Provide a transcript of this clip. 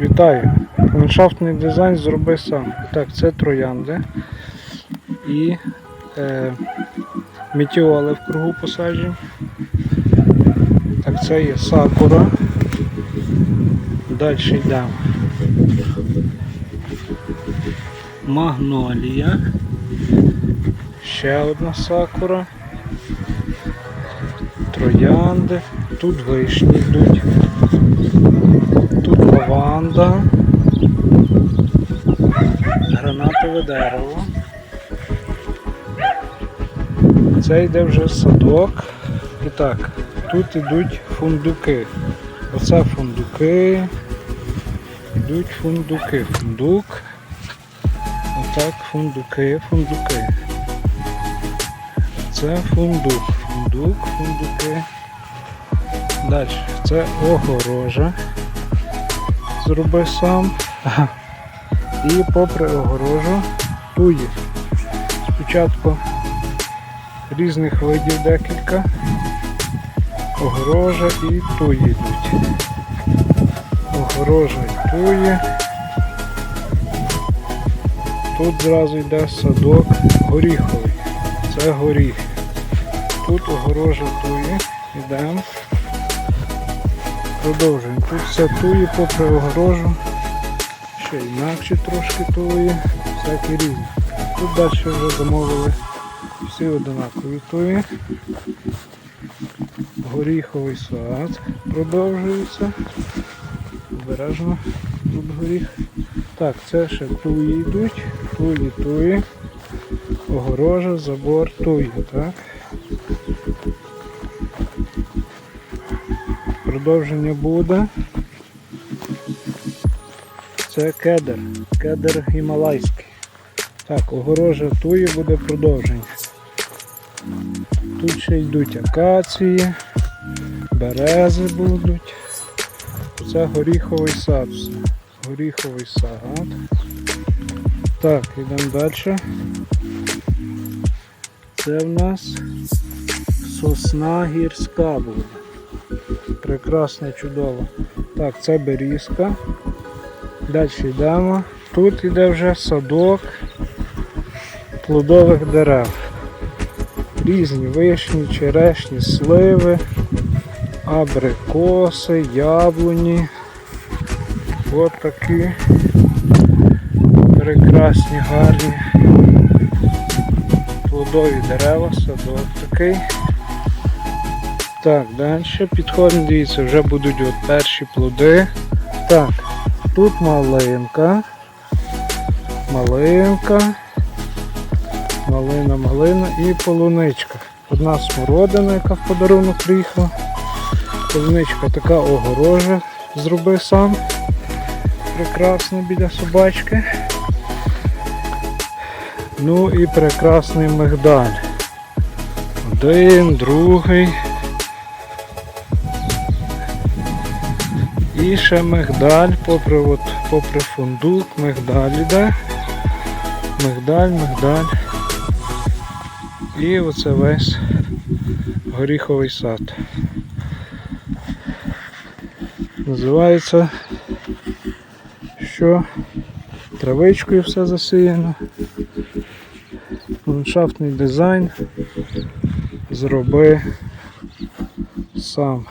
Вітаю! Ландшафтний дизайн зроби сам. Так, це троянди і е, метіоли в кругу посаджень. Так, це є сакура. Далі йдемо. Магнолія. Ще одна сакура. Троянди. Тут вишні йдуть. Тут лаванда. Гранатове дерево. Це йде вже садок. І так, тут йдуть фундуки. Оце фундуки. Йдуть фундуки. Фундук. Отак фундуки, фундуки. Це фундук. Фундук, фундуки. Далі. Це огорожа. Зроби сам. І попри огорожу туї. Спочатку різних видів декілька. Огорожа і туї йдуть. Огорожа і туї. Тут зразу йде садок горіховий. Це горіх. Тут огорожа туї. Йдемо. Продовжуємо. Тут все туї попри огорожу. Ще інакше трошки туї. Всякі різні. Тут далі вже замовили всі одинакові туї. Горіховий сад продовжується. Обережно тут горіх. Так, це ще туї йдуть. Туї, туї. Огорожа, забор, туї, так? Продовження буде. Це кедр. Кедр гімалайський. Так, огорожа туї буде продовження. Тут ще йдуть акації, берези будуть. Це горіховий сад. Горіховий сад. Так, йдемо далі. Це в нас сосна гірська буде. Прекрасно, чудово. Так, це берізка. Далі йдемо. Тут йде вже садок плодових дерев. Різні вишні, черешні, сливи, абрикоси, яблуні. От такі прекрасні, гарні плодові дерева, садок такий. Так, далі підходимо, дивіться, вже будуть от перші плоди. Так, тут малинка. Малинка. Малина, малина і полуничка. Одна смородина, яка в подарунок приїхала. Полуничка така огорожа. Зроби сам. Прекрасно біля собачки. Ну і прекрасний мигдаль. Один, другий. І ще мигдаль, попри, от, попри фундук, мигдаль іде. Мигдаль, мигдаль. І оце весь горіховий сад. Називається, що травичкою все засіяно. Ландшафтний дизайн зроби сам.